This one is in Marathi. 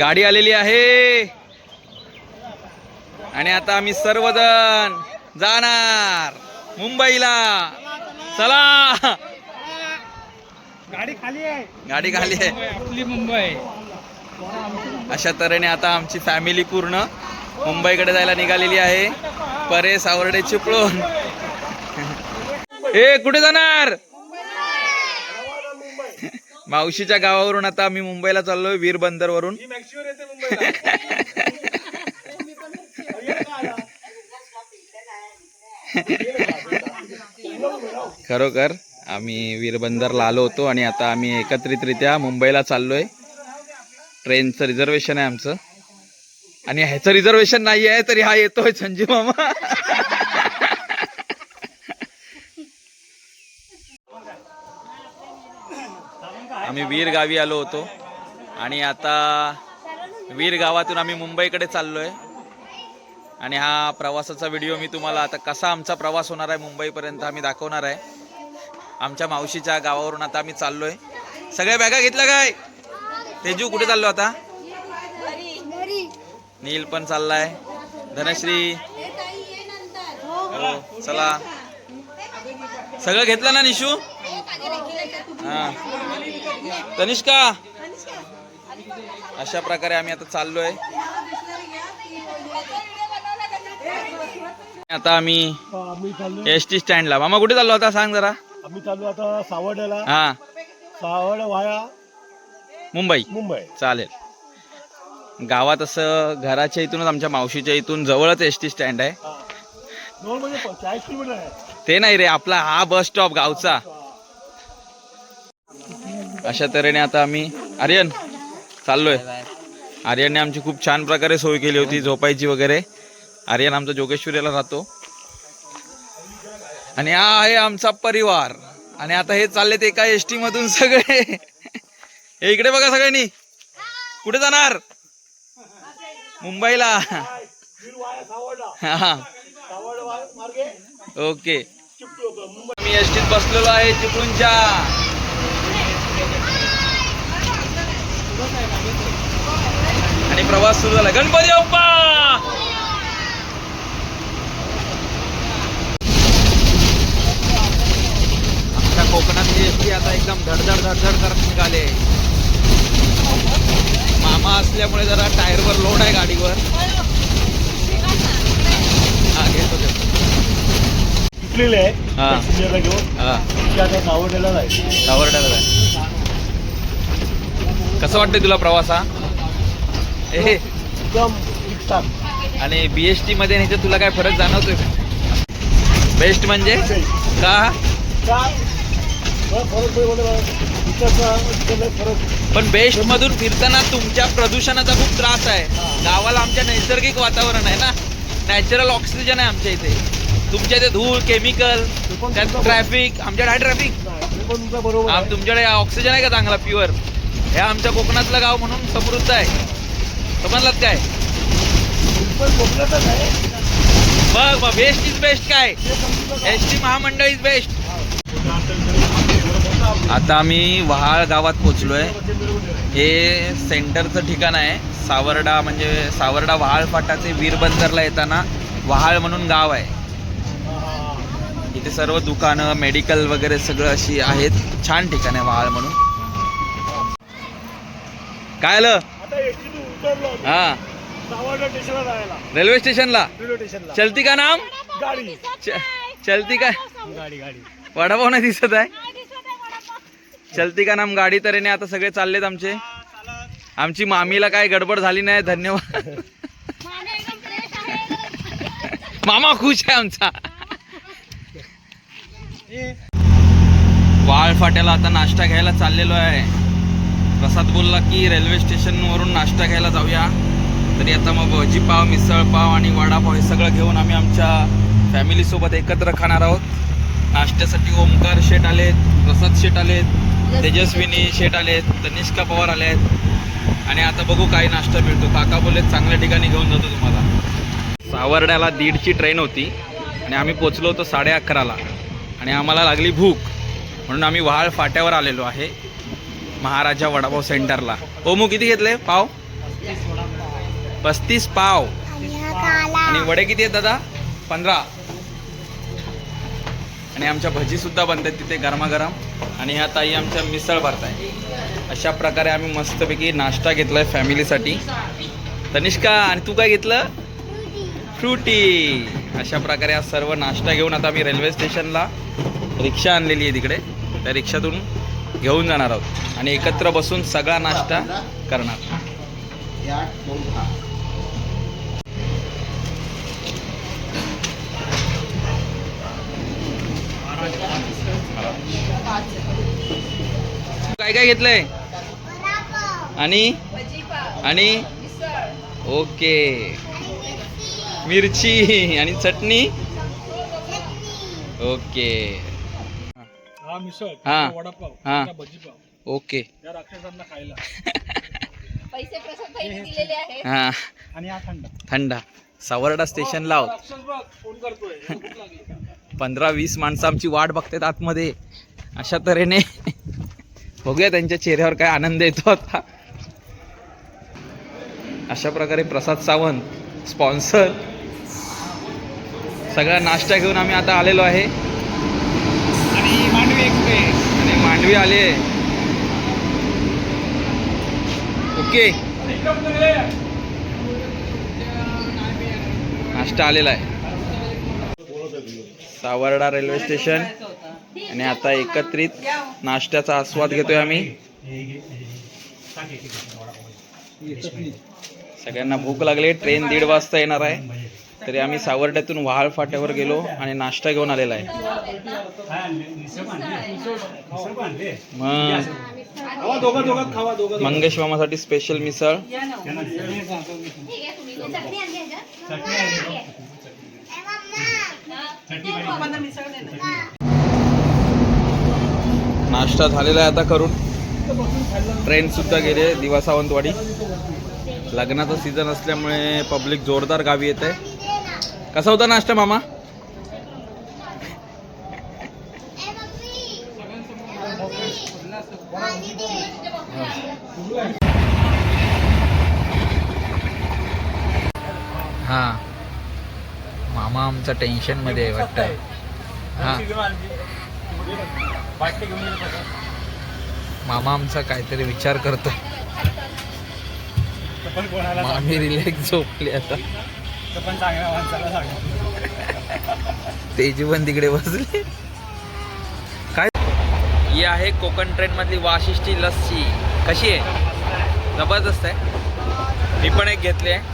गाडी आलेली आहे. आणि आता आम्ही सर्वजण जाणार मुंबईला. चला. गाडी खाली आहे. गाडी खाली आहे. आपली मुंबई. अशा तऱ्हेने आता आमची फॅमिली पूर्ण मुंबईकडे जायला निघालेली आहे. परे सावर्डे चिपळून ए कुठे जाणार? मावशीच्या गावावरून आता आम्ही मुंबईला चाललोय वीर बंदर वरून खरोखर आम्ही वीरबंदरला आलो होतो आणि आता आम्ही एकत्रितरित्या मुंबईला चाललोय. ट्रेनचं रिझर्वेशन आहे आमचं. आणि ह्याचं रिझर्वेशन नाही आहे तरी हा येतोय संजीव मामा. वीर गावी आलो होतो. आणि आता वीर गावातून आम्ही मुंबईकडे चाललो आहे आणि हा प्रवासाचा व्हिडिओ मी तुम्हाला आता कसा आमचा प्रवास होणार आहे मुंबईपर्यंत आम्ही दाखवणार आहे. आमच्या मावशीच्या गावावरून आता आम्ही चाललो आहे सगळ्या बॅगा घेतल्या काय? तेजू कुठे चाललो आता? नील पण चाललाय. धनश्री. हो चला. सगळं घेतलं ना निशू? हा. तनिष्का. अशा प्रकारे आम्ही आता चाललोय. आता आम्ही एस टी स्टँडला. मामा कुठे चाललो आता? सांग जरा. आम्ही चाललो आता सावर्ड्याला हा. सावर्ड वाया मुंबई. मुंबई. चालेल. गावात असं घराच्या इथूनच आमच्या मावशीच्या इथून जवळच एस टी स्टँड हा. म्हणजे आहे. ते नाही रे आपला हा बस स्टॉप गावचा. अशा तऱ्हेने आता आम्ही आर्यन चाललोय. आर्यनने आमची खूप छान प्रकारे सोय केली होती झोपायची वगैरे. आर्यन आमचा जोगेश्वरीला राहतो. आणि हा आहे आमचा परिवार. आणि आता हे चाललेत एका एस टी मधून सगळे. हे इकडे बघा सगळ्यांनी. कुठे जाणार? मुंबईला. हा. ओके. मी एस टीत बसलेलो आहे चिपळूणच्या. आणि प्रवास सुरू झाला. गणपती बाप्पा! आमच्या कोकणातली एसटी आता एकदम धडधड धडधड करत निघाले मामा असल्यामुळे जरा टायरवर लोड आहे गाडीवर. हा घेतो घेतो. आहे. हा. घेऊन. हा. सावर्ड्याला जायचं सावर्ड्याला जाय कसं वाटतंय तुला प्रवास? हा. ए एकदम ठीकठाक. आणि बीएसटी मध्ये आणि ह्याच्यात तुला काय फरक जाणवतोय का? बेस्ट म्हणजे? का? का? बरं, फरक नाही बरं. इकडचा तिकडला फरक. पण बेस्ट मधून फिरताना तुमच्या प्रदूषणाचा खूप त्रास आहे. गावाला आमच्या नैसर्गिक वातावरण आहे ना? नॅचरल ऑक्सिजन आहे आमच्या इथे. तुमच्या इथे धूळ केमिकल त्यात ट्रॅफिक आमच्याकडे आहे ट्रॅफिक नाही, ते पण तुमचं बरोबर आहे. तुमच्याकडे ऑक्सिजन आहे का चांगला प्युअर हे आमच्या कोकणातलं गाव म्हणून समृद्ध आहे. समजलात काय? बघ बघ बेस्ट इज बेस्ट काय? एस टी महामंडळ इज बेस्ट आता आम्ही वहाळ गावात पोचलोय हे सेंटरचं ठिकाण आहे. सावर्डा म्हणजे सावर्डा वहाळ फाटाचे वीरबंदरला येताना वहाळ म्हणून गाव आहे. इथे सर्व दुकानं मेडिकल वगैरे सगळं अशी आहेत. छान ठिकाण आहे वहाळ म्हणून. काय आलं? आता एसटीतून उतरलो आम्ही. हा. सावर्डा स्टेशनला जायला. रेल्वे स्टेशनला? रेल्वे स्टेशनला चलती का नाम? गाडी. च- चलती काय गाडी गाडी. वडापाव नाही दिसत आहे? चलती का नाम? गाडी तऱ्हेने आता सगळे चाललेत आमचे. आमची मामीला काय गडबड झाली नाही धन्यवाद. मामा खुश आहे आमचा. वाळ फाट्याला आता नाश्ता घ्यायला चाललेलो आहे. प्रसाद बोलला की रेल्वे स्टेशनवरून नाश्ता घ्यायला जाऊया. तरी आता मग भजीपाव मिसळपाव आणि वडापाव हे सगळं घेऊन आम्ही आमच्या फॅमिलीसोबत एकत्र खाणार आहोत. नाश्त्यासाठी ओमकार शेट आलेत प्रसाद शेट आलेत तेजस्विनी शेट आलेत तनिष्का पवार आले आहेत आणि आता बघू काय नाश्ता मिळतो. काका बोललेत चांगल्या ठिकाणी घेऊन जातो तुम्हाला. सावर्ड्याला दीडची ट्रेन होती आणि आम्ही पोचलो होतो साडे अकराला. आणि आम्हाला लागली भूक. म्हणून आम्ही वहाळ फाट्यावर आलेलो आहे. महाराजा वडापाव सेंटरला. ओमू किती घेतले? पाव? पस्तीस पाव. आणि वडे किती आहेत दादा? पंधरा. आणि आमच्या भजी सुद्धा बनतात तिथे गरमागरम. आणि ह्या ताई आमच्या मिसळ भरताय. अशा प्रकारे आम्ही मस्तपैकी नाश्ता घेतलाय फॅमिलीसाठी. तनिष्का आणि तू काय घेतलं? फ्रुटी. अशा प्रकारे हा सर्व नाश्ता घेऊन आता आम्ही रेल्वे स्टेशनला रिक्षा आणलेली आहे तिकडे. त्या रिक्षातून घेऊन जाणार आहोत. आणि एकत्र बसून सगळा नाश्ता करणार. काय काय घेतलंय? आणि? आणि? ओके. मिरची आणि चटणी? ओके. हा मिसळ हा. वडापाव हा. भजीपाव. ओके. या राक्षसांना खायला. पैसे प्रसाद भाईने दिलेले आहेत. हा. आणि हा थंड. थंडा. सावर्डा स्टेशनला आहोत राक्षस बघ फोन करतोय. भूक लागली. पंधरा वीस माणसं आमची वाट बघतात आतमध्ये. अशा तऱ्हेने. बघूया त्यांच्या चेहऱ्यावर काय आनंद येतो आता. अशा प्रकारे प्रसाद सावंत स्पॉन्सर सगळा नाश्ता घेऊन आम्ही आता आलेलो आहे. आणि मांडवी आले ओके. नाश्ता आलेला आहे. Savarda railway station. आणि आता एकत्रित नाश्त्याचा आस्वाद घेतोय आम्ही. सगळ्यांना भूक लागली ट्रेन दीड वाजता येणार आहे. तरी आम्ही सावर्ड्यातून वहाळ फाट्यावर गेलो आणि नाश्ता घेऊन आलेला आहे. मग मंगेश मामासाठी स्पेशल मिसळ. नाश्ता झालेला आहे आता करून. ट्रेन सुद्धा गेले दिवा सावंतवाडी. लग्नाचा सीझन असल्यामुळे पब्लिक जोरदार गावी येत आहे कसा होता नाश्ता मामा? हा. मामा आमचा टेन्शनमध्ये आहे वाटतं. हा. मामा आमचा काहीतरी विचार करतो. मामी रिलॅक्स झोपली आता. पण माणसाला तेजी पण तिकडे बसले. काय? ही आहे कोकण ट्रेन मधली वाशिष्ठी लस्सी. कशी आहे? जबरदस्त आहे. मी पण एक घेतली आहे.